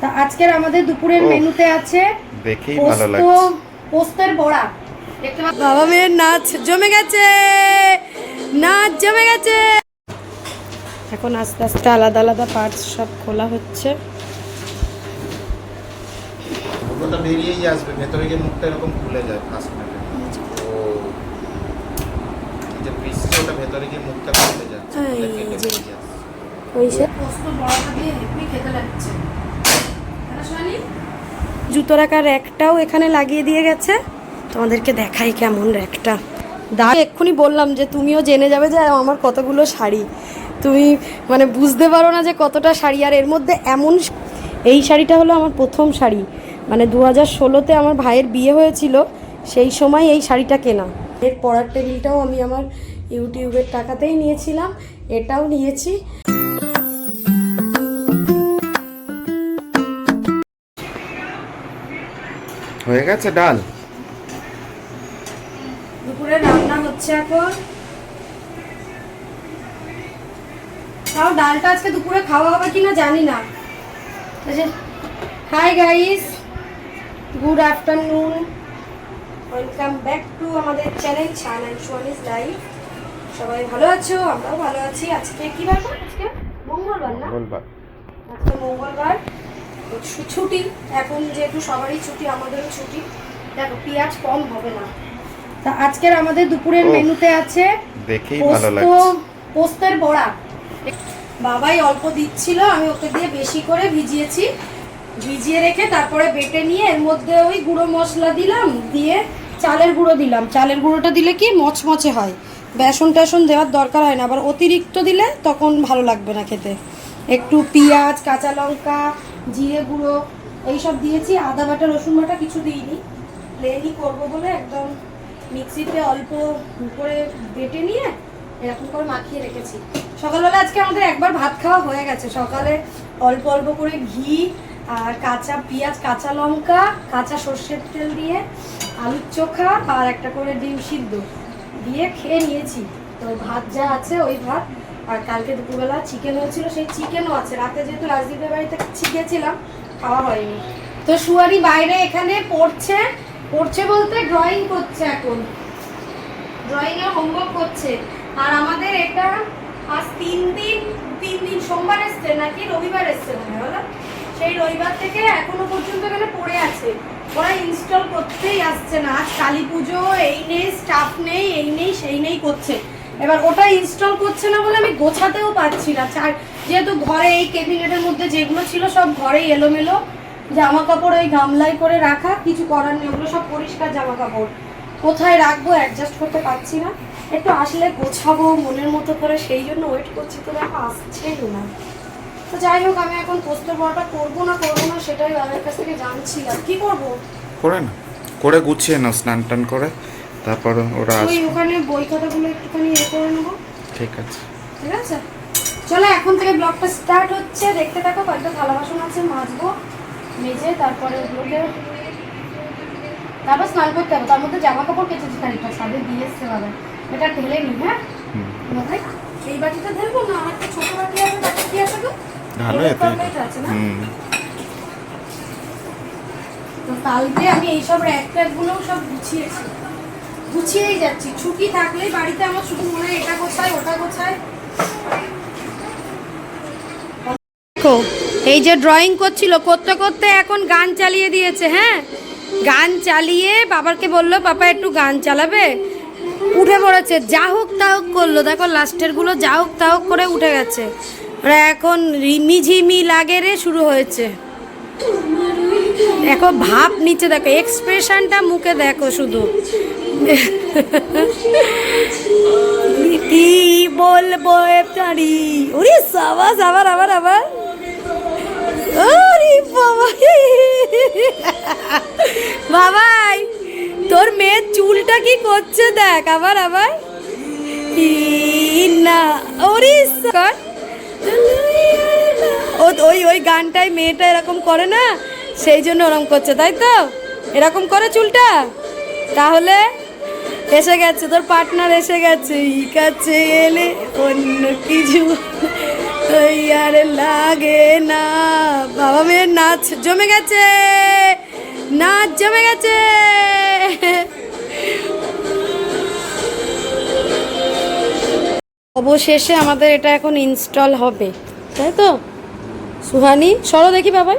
তা আজকের আমাদের দুপুরের মেনুতে আছে দেখেই ভালো পোস্ত লাগছে। পোস্তের বড়া। বাবা মেয়ের নাচ জমে গেছে। নাচ জমে গেছে। এখন আস্তে আস্তে আলাদা আলাদা পার্টস সব খোলা হচ্ছে। ওটা বেরিয়েই আসবে ভেতরে গিয়ে মুখটা এরকম খুলে যায় ফার্স্ট মিনিটে ও যে পিসটা ওটা ভেতরে গিয়ে মুখটা খুলে যাচ্ছে এই যে। বেরিয়ে আসছে। ওই সে পোস্ত বড়াটা দিয়ে হেভি খেতে লাগছে? জুতো রাখার র্যাকটাও এখানে লাগিয়ে দিয়ে গেছে। তোমাদেরকে দেখাই কেমন র্যাকটা। দা, এক্ষুনি বললাম যে তুমিও জেনে যাবে যে আমার কতগুলো শাড়ি। তুমি মানে বুঝতে পারো না যে কতটা শাড়ি। আর এর মধ্যে এমন এই শাড়িটা হলো আমার প্রথম শাড়ি। মানে দু হাজার ষোলোতে আমার ভাইয়ের বিয়ে হয়েছিল, সেই সময় এই শাড়িটা কেনা। এর পরার টেবিলটাও আমি আমার ইউটিউবের টাকাতেই নিয়েছিলাম, এটাও নিয়েছি। হয়ে গেছে ডাল? দুপুরে রান্না হচ্ছে এখন। তাও ডালটা আজকে দুপুরে খাওয়া হবে কিনা জানি না। Hi guys good afternoon welcome back to আমাদের চ্যানেল ছান অ্যান্ড সোয়ানিস লাইফ সবাই ভালো আছো? আমরাও ভালো আছি। আজকে কি বার আজকে মঙ্গলবার না? বলবা আজকে মঙ্গলবার। ছুটি। এখন যেহেতু সবারই ছুটি আমাদেরও ছুটি। দেখো পেঁয়াজ কম হবে না। তা আজকের আমাদের দুপুরের মেনুতে আছে দেখেই ভালো লাগছে। পোস্তের বড়া। বাবাই অল্প দিচ্ছিল আমি ওকে দিয়ে বেশি করে ভিজিয়েছি। ভিজিয়ে রেখে তারপরে বেটে নিয়ে এর মধ্যে ওই গুঁড়ো মশলা দিলাম দিয়ে চালের গুঁড়ো দিলাম। চালের গুঁড়োটা দিলে কি মচমচে হয়। বেসন টেসন দেওয়ার দরকার হয় না। আবার অতিরিক্ত দিলে তখন ভালো লাগবে না খেতে। একটু পেঁয়াজ কাঁচা লঙ্কা জিরে গুঁড়ো, এইসব দিয়েছি। আদা বাটা, রসুন বাটা কিছু দিইনি। প্লেনই করব বলে একদম মিক্সিতে অল্প করে বেটে নিয়ে এরকম করে মাখিয়ে রেখেছি। সকালবেলা আজকে আমাদের একবার ভাত খাওয়া হয়ে গেছে। সকালে অল্প অল্প করে ঘি আর কাঁচা পেঁয়াজ, কাঁচা লঙ্কা, কাঁচা সর্ষের তেল দিয়ে আলুর চোখা আর একটা করে ডিম সিদ্ধ দিয়ে খেয়ে নিয়েছি। তো ভাত যা আছে ওই ভাত আর কালকে দুপুরবেলা চিকেন হয়েছিল, সেই চিকেনও আছে। রাতে যেহেতু রাজদীপের বাড়িতে শিখেছিলাম, খাওয়া হয়নি। তো সুয়ারি বাইরে এখানে পড়ছে পড়ছে বলতে ড্রয়িং করছে এখন। ড্রয়িং এর হোমওয়ার্ক করছে। আর আমাদের এটা আজ তিন দিন তিন দিন, সোমবার এসছে নাকি? রবিবার এসছে মনে হয়? সেই রবিবার থেকে এখনও পর্যন্ত এখানে পড়ে আছে। ওরা ইনস্টল করতেই আসছে না। আজ কালী পুজো, এই নেই স্টাফ নেই, এই নেই, সেই নেই করছে। এবার ওটা ইনস্টল করছে না বলে আমি গোছাতেও পারছি না। চার যেহেতু ঘরে এই ক্যাবিনেটের মধ্যে যেগুলো ছিল সব ঘরেই এলোমেলো। জামা কাপড় ওই গামলায় করে রাখা, কিছু করার নেই, ওগুলো সব পরিষ্কার জামা কাপড় কোথায় রাখব অ্যাডজাস্ট করতে পারছি না। একটু আসলে গোছাবো মনের মতো করে, সেই জন্য ওয়েট করছি। তো দেখো আসছেই না। তো যাই হোক, আমি এখন পোস্ত বড়াটা করব না করব না সেটাই বাবার কাছ থেকে জানছিলাম। কি করব? করে না। করে গুছিয়ে নাও স্নান টান করে। তারপর ওরা ওই ওখানে বই খাতাগুলো একটুখানি ইয়ে করে নেব। ঠিক আছে। ঠিক আছে? চলো এখন থেকে ব্লগটা স্টার্ট হচ্ছে। দেখতে থাকো কয়েকটা থালা বাসন আছে মাজবো মেজে তারপরে ওগুলোকে তারপর স্নান করতে হবে। তার মধ্যে জামা কাপড় কেচেছি খানিকটা ছাদে দিয়ে এসছে বাবা। এটা ঢেলে নি হ্যাঁ? মাথায় এই বাটিটা ঢেলবো না? আর একটা ছোট বাটি আছে বাটি কি আছে গো? ভালো এতে আছে না? হুম। তো কালকে আমি এইসব র্যাক ট্যাকগুলোও সব গুছিয়েছি। গুছিয়েই যাচ্ছি। ছুটি থাকলেই বাড়িতে আমার শুধু মনে হয় এটা গোছায়, ওটা দেখো, এই যে ড্রয়িং করছিল, করতে করতে এখন গান চালিয়ে দিয়েছে হ্যাঁ? গান চালিয়ে বাবাকে বলল, পাপা, একটু গান চালাবে? উঠে পড়েছে, যা হোক তা হোক করল। দেখো, লাস্টেরগুলো যা হোক তা হোক করে উঠে গেছে। ওরা এখন রিমিঝিমি লাগে রে, শুরু হয়েছে। দেখো, ভাব নিচে দেখো এক্সপ্রেশনটা মুখে দেখো শুধু। কি বলব তারি ওরে সাবাস আবার আবার আবার ওরে বাবা। বাবাই, তোর মেয়ের চুলটা কি করছে দেখ আবার আবার। না। ওরে কর ওই ওই গানটায় মেয়েটা এরকম করে না? সেই জন্য ওরকম করছে, তাই তো? এরকম করে চুলটা? তাহলে এসে গেছে, তোর পার্টনার এসে গেছে ই কাছে এলে অন্য কিছু আর লাগে না। বাবা মেয়ের নাচ জমে গেছে, নাচ জমে গেছে। অবশেষে আমাদের এটা এখন ইনস্টল হবে, তাই তো? সুহানি, সরো দেখি বাবাই।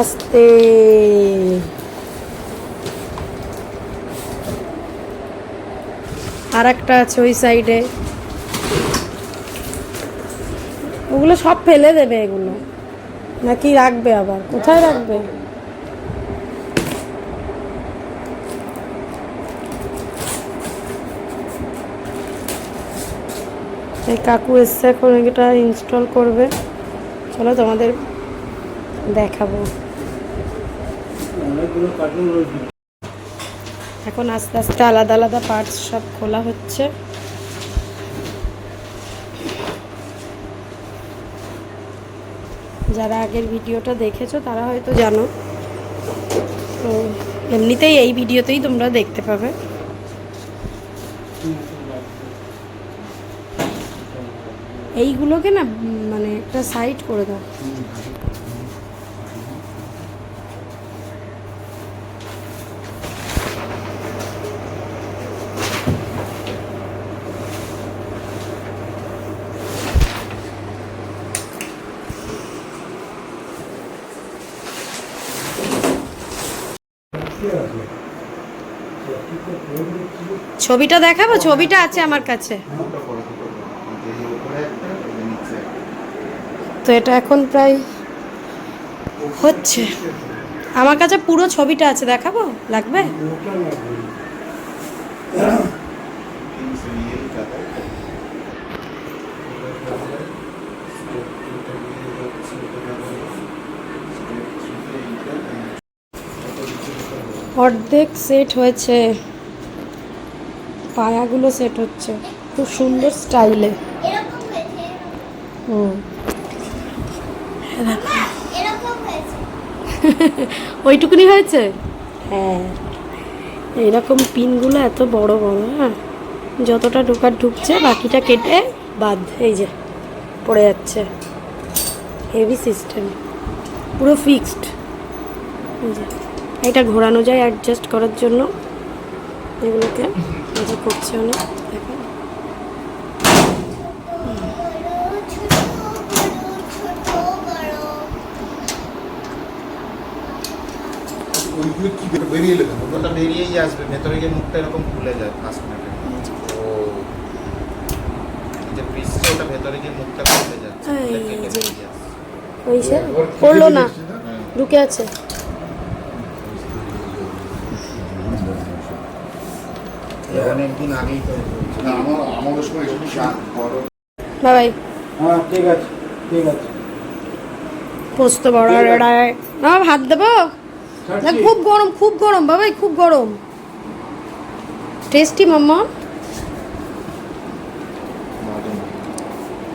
আস্তে। আর একটা আছে ওই সাইডে ওগুলো সব ফেলে দেবে এগুলো। নাকি রাখবে আবার? কোথায় রাখবে? এই কাকু এসছে এখন, এটা ইনস্টল করবে। চলো তোমাদের দেখাবো। এখন আস্তে আস্তে আলাদা আলাদা পার্টস সব খোলা হচ্ছে। যারা আগের ভিডিওটা দেখেছ, তারা হয়তো জানো। তো এমনিতেই এই ভিডিওতেই তোমরা দেখতে পাবে। এইগুলোকে না মানে একটা সাইড করে দাও। ছবিটা দেখাবো? ছবিটা আছে আমার কাছে। তো এটা এখন প্রায় হচ্ছে। আমার কাছে পুরো ছবিটা আছে, দেখাবো? লাগবে? অর্ধেক সেট হয়েছে। পায়াগুলো সেট হচ্ছে। খুব সুন্দর স্টাইলে হুম। ওইটুকুনি হয়েছে? হ্যাঁ। এরকম পিনগুলো এত বড় বড় হ্যাঁ? যতটা ঢোকার ঢুকছে বাকিটা কেটে বাদ এই যে পড়ে যাচ্ছে। হেভি সিস্টেম পুরো ফিক্সড এই যে এটা ঘোরানো যায় অ্যাডজাস্ট করার জন্য। এগুলোকে যে করছে অনেক দেখো। বড় ছোট বড় ছোট বড় ওইগুলো কি বেরিয়ে এলো ওটা বেরিয়েই আসবে ভেতরে গিয়ে মুখটা এরকম খুলে যায় ফার্স্ট মিনিটে। ও যে পিসটা ওটা ভেতরে গিয়ে মুখটা খুলে যাচ্ছে। এই যে। বেরিয়ে আসছে। ওই সে পড়ল না। ঢুকে আছে। অনেকদিন আগেই তো না আমার আমাদের সময় এসব শা- বড়। বাবাই। হ্যাঁ ঠিক আছে ঠিক আছে। পোস্ত বড় রেড়ায় না ভাত দেবো? না খুব গরম খুব গরম বাবাই খুব গরম। টেস্টি মাম্মা।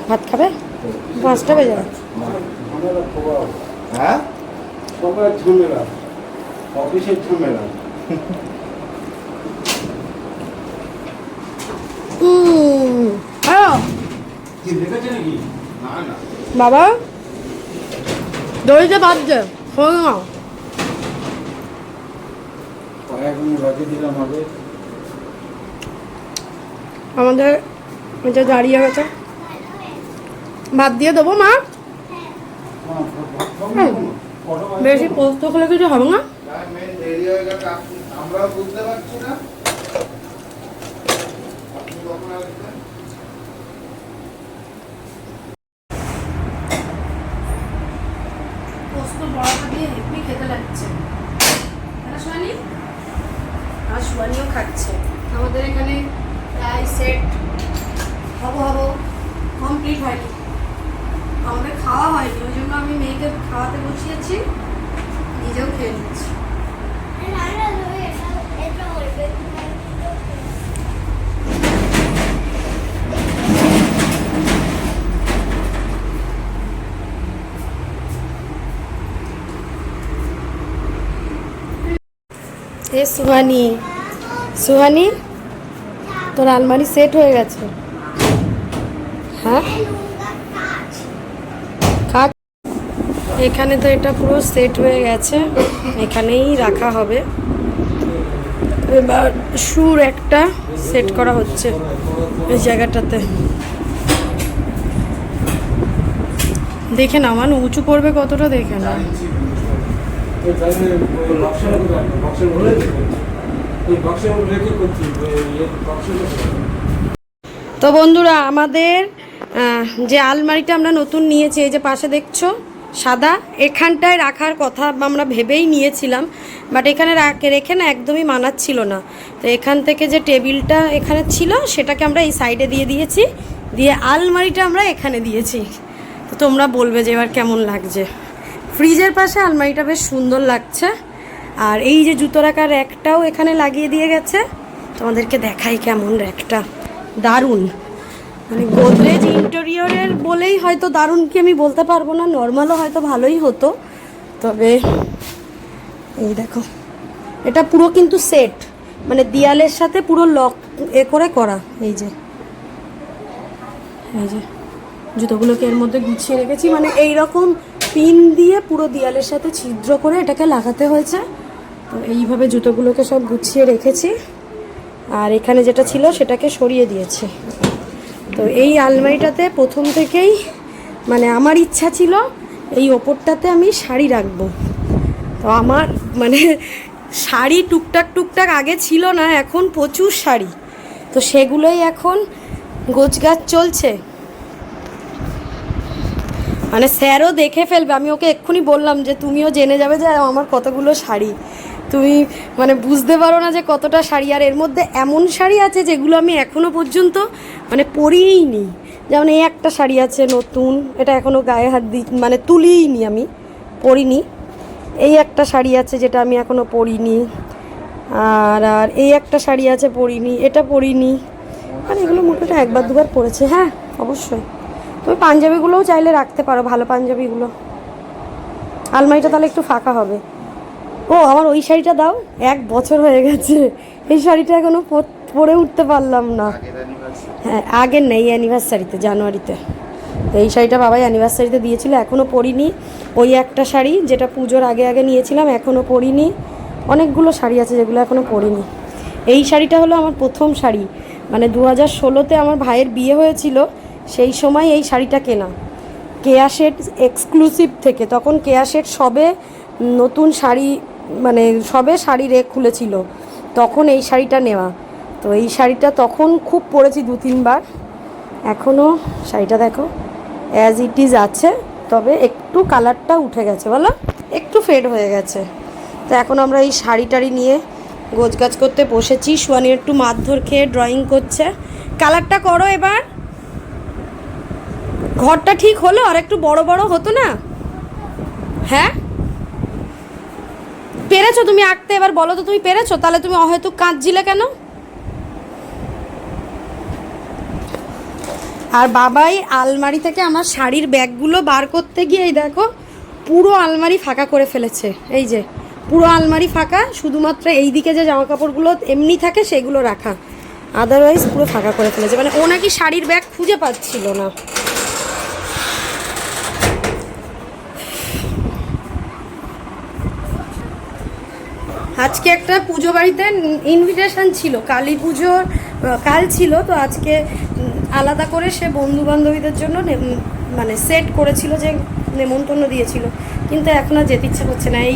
ভাত খাবে? পাঁচটা বেজে হ্যাঁ? ঝামেলা। অফিসের ঝামেলা উম, হ্যালো কি দেখেছে নাকি না না বাবা দড়িতে ভাত দে শোনো না। কয়েকদিন রাখে দিলাম আগে। আমাদের এটা দাঁড়িয়ে গেছে। ভাত দিয়ে দেবো মা? বেশি পোস্ত খেলে কিছু হবে না? হয়ে আমরাও বুঝতে পারছি না আপনি কখন আসবেন পোস্ত বড়াটা দিয়ে হেভি তাই না আর সোয়ালিও খাচ্ছে। আমাদের এখানে প্রায় সেট হব হব কমপ্লিট হয়নি। আমাদের খাওয়া হয়নি, ওই জন্য আমি মেয়েকে খাওয়াতে বসিয়েছি, নিজেও খেয়ে নিচ্ছি রান্না ধরে এটা এটা বলবে এ সুহানি সুহানি, তোর আলমারি সেট হয়ে গেছে। হ্যাঁ? এখানে তো এটা পুরো সেট হয়ে গেছে, এখানেই রাখা হবে। এবার সুর একটা সেট করা হচ্ছে এই জায়গাটাতে। দেখে না মানে উঁচু করবে কতটা দেখে না তো বন্ধুরা, আমাদের যে আলমারিটা আমরা নতুন নিয়েছি, এই যে পাশে দেখছ, সাদা, এখানটায় রাখার কথা আমরা ভেবেই নিয়েছিলাম বাট এখানে রাখে, রেখে না একদমই মানাচ্ছিল না। তো এখান থেকে যে টেবিলটা এখানে ছিল, সেটাকে আমরা এই সাইডে দিয়ে দিয়েছি, দিয়ে আলমারিটা আমরা এখানে দিয়েছি। তো তোমরা বলবে যে এবার কেমন লাগছে। ফ্রিজের পাশে আলমারিটা বেশ সুন্দর লাগছে। আর এই যে জুতো রাখার র্যাকটাও এখানে লাগিয়ে দিয়ে গেছে। তোমাদেরকে দেখাই কেমন র্যাকটা। দারুণ। মানে গোদরেজ ইন্টেরিয়রের বলেই হয়তো দারুণ কি আমি বলতে পারব না, নর্মালও হয়তো ভালোই হতো। তবে এই দেখো, এটা পুরো কিন্তু সেট। মানে দেয়ালের সাথে পুরো লক এ করে করা, এই যে। এই যে, জুতোগুলোকে এর মধ্যে গুছিয়ে রেখেছি। মানে এই রকম পিন দিয়ে পুরো দেয়ালের সাথে ছিদ্র করে এটাকে লাগাতে হয়েছে। তো এইভাবে জুতোগুলোকে সব গুছিয়ে রেখেছি। আর এখানে যেটা ছিল সেটাকে সরিয়ে দিয়েছে। তো এই আলমারিটাতে প্রথম থেকেই মানে আমার ইচ্ছা ছিল, এই ওপরটাতে আমি শাড়ি রাখব। তো আমার মানে শাড়ি টুকটাক টুকটাক আগে ছিল না, এখন প্রচুর শাড়ি। তো সেগুলোই এখন গোছগাছ চলছে। মানে স্যারও দেখে ফেলবে, আমি ওকে এক্ষুনি বললাম যে তুমিও জেনে যাবে যে আমার কতগুলো শাড়ি। তুমি মানে বুঝতে পারো না যে কতটা শাড়ি, আর এর মধ্যে এমন শাড়ি আছে যেগুলো আমি এখনও পর্যন্ত মানে পরিই নি যেমন এই একটা শাড়ি আছে নতুন, এটা এখনও গায়ে হাত দিই মানে তুলিই নি আমি, পরিনি। এই একটা শাড়ি আছে যেটা আমি এখনও পরিনি। আর আর এই একটা শাড়ি আছে পরিনি, এটা পরিনি। আর এগুলো মোটামুটি একবার দুবার পরেছে হ্যাঁ অবশ্যই। তুমি পাঞ্জাবিগুলোও চাইলে রাখতে পারো, ভালো পাঞ্জাবিগুলো। আলমারিটা তাহলে একটু ফাঁকা হবে। ও, আমার ওই শাড়িটা দাও, এক বছর হয়ে গেছে। এই শাড়িটা এখনও পর- উঠতে পারলাম না। হ্যাঁ আগের নেই অ্যানিভার্সারিতে, জানুয়ারিতে। তো এই শাড়িটা বাবাই অ্যানিভার্সারিতে দিয়েছিল এখনও পরিনি। ওই একটা শাড়ি যেটা পুজোর আগে আগে নিয়েছিলাম এখনও পরিনি। অনেকগুলো শাড়ি আছে যেগুলো এখনও পরিনি। এই শাড়িটা হলো আমার প্রথম শাড়ি। মানে দু হাজার ষোলোতে আমার ভাইয়ের বিয়ে হয়েছিল সেই সময় এই শাড়িটা কেনা। কেয়া শেড এক্সক্লুসিভ থেকে। তখন কেয়া শেড সবে নতুন শাড়ি মানে সবে শাড়ি রেক খুলেছিল। তখন এই শাড়িটা নেওয়া। তো এই শাড়িটা তখন খুব পরেছি দু তিনবার এখনও শাড়িটা দেখো অ্যাজ ইট ইজ আছে, তবে একটু কালারটা উঠে গেছে, বলো? একটু ফেড হয়ে গেছে। তো এখন আমরা এই শাড়ি টাড়ি নিয়ে গোছগাছ করতে বসেছি। সোয়ানি একটু মারধর খেয়ে ড্রয়িং করছে। কালারটা করো এবার। ঘরটা ঠিক হলো আর একটু বড় বড় হতো না? হ্যাঁ? পেরেছ তুমি আঁকতে? এবার বলো তো তুমি পেরেছ? তাহলে তুমি হয়তো কাঁদছিলে কেন? আর বাবাই আলমারি থেকে আমার শাড়ির ব্যাগগুলো বার করতে গিয়ে দেখো, পুরো আলমারি ফাঁকা করে ফেলেছে। এই যে, পুরো আলমারি ফাঁকা, শুধুমাত্র এই দিকে যে জামা কাপড়গুলো এমনি থাকে সেগুলো রাখা। আদারওয়াইজ পুরো ফাঁকা করে ফেলেছে। মানে ও নাকি শাড়ির ব্যাগ খুঁজে পাচ্ছিল না। আজকে একটা পুজো বাড়িতে ইনভিটেশন ছিল, কালী পুজোর কাল ছিল, তো আজকে আলাদা করে সে বন্ধু বান্ধবীদের জন্য মানে সেট করেছিল যে নেমন্তন্ন দিয়েছিল। কিন্তু এখন আর যেতে ইচ্ছা করছে না। এই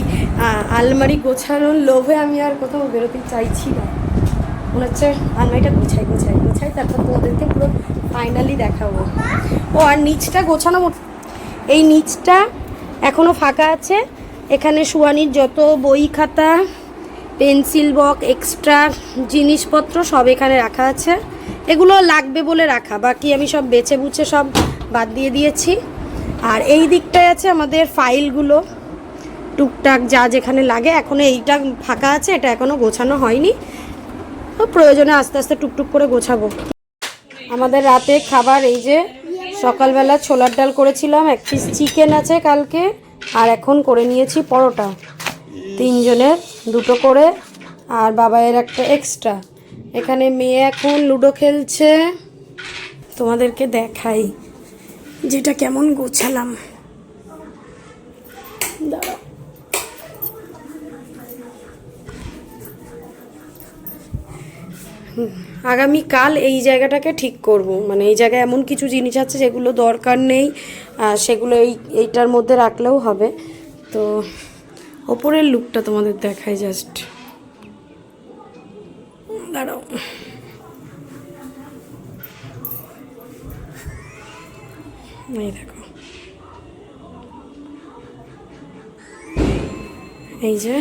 আলমারি গোছানোর লোভে আমি আর কোথাও বেরোতে চাইছি না। মনে হচ্ছে আলমারিটা গোছাই গোছাই গোছাই, তারপর তোমাদেরকে পুরো ফাইনালি দেখাবো। ও, আর নিচটা গোছানো এই নিচটা এখনও ফাঁকা আছে। এখানে সুয়ানির যত বই খাতা পেন্সিল বক্স এক্সট্রা জিনিসপত্র সব এখানে রাখা আছে। এগুলো লাগবে বলে রাখা, বাকি আমি সব বেছে বুছে সব বাদ দিয়ে দিয়েছি। আর এই দিকটায় আছে আমাদের ফাইলগুলো। টুকটাক যা যেখানে লাগে এখনও এইটা ফাঁকা আছে, এটা এখনও গোছানো হয়নি। প্রয়োজনে আস্তে আস্তে টুকটুক করে গোছাবো। আমাদের রাতে খাবার, এই যে সকালবেলা ছোলার ডাল করেছিলাম, এক পিস চিকেন আছে কালকে, আর এখন করে নিয়েছি পরোটা। তিনজনের দুটো করে আর বাবাইয়ের একটা এক্সট্রা এখানে মেয়ে এখন লুডো খেলছে। তোমাদেরকে দেখাই যেটা কেমন গোছালাম। হুম, আগামীকাল এই জায়গাটাকে ঠিক করব। মানে এই জায়গায় এমন কিছু জিনিস আছে যেগুলো দরকার নেই সেগুলো এই এইটার মধ্যে রাখলেও হবে। তো ওপরের লুকটা তোমাদের দেখাই জাস্ট দাঁড়াও। এই দেখো। এই যে,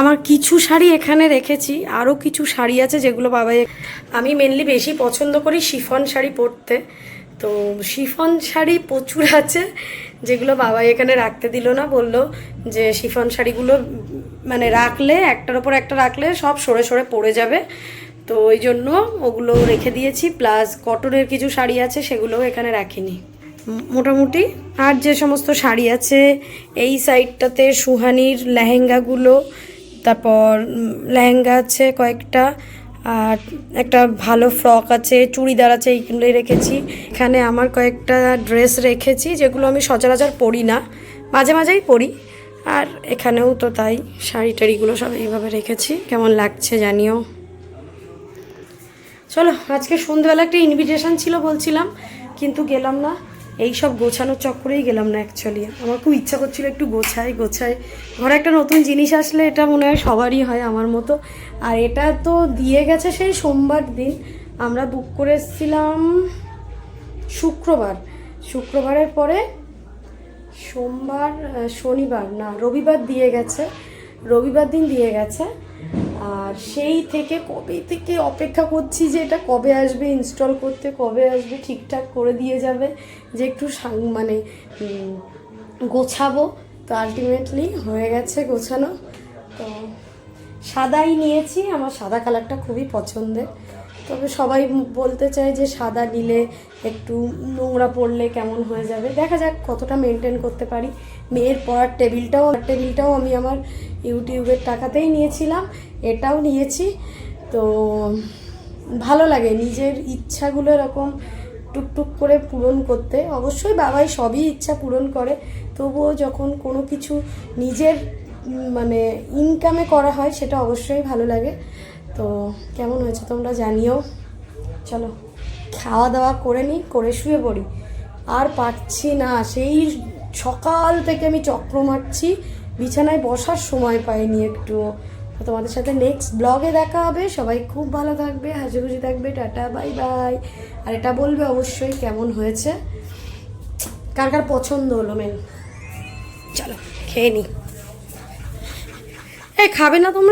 আমার কিছু শাড়ি এখানে রেখেছি আরও কিছু শাড়ি আছে যেগুলো বাবাই আমি মেনলি বেশি পছন্দ করি শিফন শাড়ি পরতে। তো শিফন শাড়ি প্রচুর আছে যেগুলো বাবাই এখানে রাখতে দিল না, বলল যে শিফন শাড়িগুলো মানে রাখলে, একটার ওপর একটা রাখলে সব সরে সরে পড়ে যাবে। তো ওই জন্য ওগুলো রেখে দিয়েছি, প্লাস কটনের কিছু শাড়ি আছে, সেগুলোও এখানে রাখিনি। মোটামুটি আর যে সমস্ত শাড়ি আছে, এই সাইডটাতে সুহানির লেহেঙ্গাগুলো, তারপর লেহেঙ্গা আছে কয়েকটা আর একটা ভালো ফ্রক আছে, চুড়িদার আছে এইগুলোই রেখেছি। এখানে আমার কয়েকটা ড্রেস রেখেছি, যেগুলো আমি সচরাচর পরি না। মাঝে মাঝেই পরি। আর এখানেও তো তাই, শাড়ি টাড়িগুলো সব এইভাবে রেখেছি। কেমন লাগছে জানিও। চলো, আজকে সন্ধ্যেবেলা একটা ইনভিটেশন ছিল বলছিলাম, কিন্তু গেলাম না। এই সব গোছানোর চক্করেই গেলাম না অ্যাকচুয়ালি আমার খুব ইচ্ছা করছিল একটু গোছাই গোছাই। ঘরে একটা নতুন জিনিস আসলে এটা মনে হয় সবারই হয় আমার মতো। আর এটা তো দিয়ে গেছে সেই সোমবার দিন। আমরা বুক করে এসেছিলাম শুক্রবার। শুক্রবারের পরে সোমবার শনিবার না, রবিবার দিয়ে গেছে। রবিবার দিন দিয়ে গেছে। আর সেই থেকে কবে থেকে অপেক্ষা করছি যে এটা কবে আসবে ইনস্টল করতে কবে আসবে, ঠিকঠাক করে দিয়ে যাবে, যে একটু মানে গোছাবো। তো আলটিমেটলি হয়ে গেছে গোছানো। তো সাদাই নিয়েছি, আমার সাদা কালারটা খুবই পছন্দের। তবে সবাই বলতে চায় যে সাদা নিলে একটু নোংরা পড়লে কেমন হয়ে যাবে। দেখা যাক কতটা মেনটেন করতে পারি। মেয়ের পড়ার টেবিলটাও টেবিলটাও আমি আমার ইউটিউবের টাকাতেই নিয়েছিলাম। এটাও নিয়েছি। তো ভালো লাগে নিজের ইচ্ছাগুলো এরকম টুকটুক করে পূরণ করতে। অবশ্যই বাবাই সবই ইচ্ছা পূরণ করে। তবুও যখন কোনো কিছু নিজের মানে ইনকামে করা হয়, সেটা অবশ্যই ভালো লাগে। তো কেমন হয়েছে তোমরা জানিও। চলো খাওয়া দাওয়া করে নিই, করে শুয়ে পড়ি। আর পারছি না, সেই সকাল থেকে আমি চক্র মারছি। বিছানায় বসার সময় পাইনি একটু তো তোমাদের সাথে নেক্সট ব্লগে দেখা হবে। সবাই খুব ভালো থাকবে হাসি খুশি থাকবে। টাটা বাই বাই আর এটা বলবে অবশ্যই কেমন হয়েছে। কার কার পছন্দ হলো, মেন? চলো, খেয়ে নি। এ খাবে না তোমরা?